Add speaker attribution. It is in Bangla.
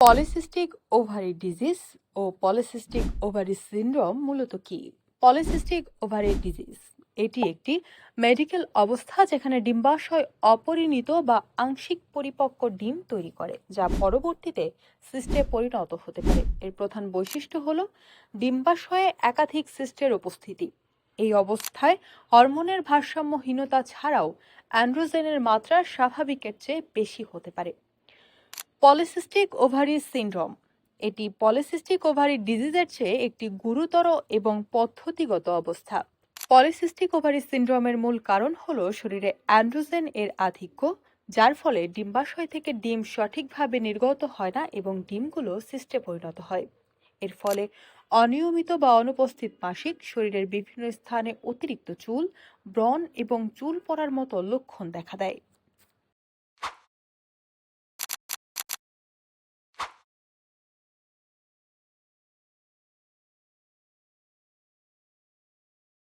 Speaker 1: পলিসিস্টিক ওভারি ডিজিজ ও পলিসিস্টিক ওভারি সিন্ড্রোম মূলত কি? পলিসিস্টিক ওভারি ডিজিজ, এটি একটি মেডিকেল অবস্থা যেখানে ডিম্বাশয় অপরিণত বা আংশিক পরিপক্ক ডিম তৈরি করে, যা পরবর্তীতে সিস্টে পরিণত হতে পারে। এর প্রধান বৈশিষ্ট্য হল ডিম্বাশয়ে একাধিক সিস্টের উপস্থিতি। এই অবস্থায় হরমোনের ভারসাম্যহীনতা ছাড়াও অ্যান্ড্রোজেনের মাত্রা স্বাভাবিকের চেয়ে বেশি হতে পারে। Polycystic ovary syndrome. এটি পলিসিস্টিক ওভারি ডিজিজের চেয়ে একটি গুরুতর এবং পদ্ধতিগত অবস্থা। পলিসিস্টিক ওভারি সিন্ড্রোমের মূল কারণ হল শরীরে অ্যান্ড্রোজেন এর আধিক্য, যার ফলে ডিম্বাশয় থেকে ডিম সঠিকভাবে নির্গত হয় না এবং ডিমগুলো সিস্টে পরিণত হয়। এর ফলে অনিয়মিত বা অনুপস্থিত মাসিক শরীরের বিভিন্ন স্থানে অতিরিক্ত চুল, ব্রণ এবং চুল পড়ার মতো লক্ষণ দেখা দেয়।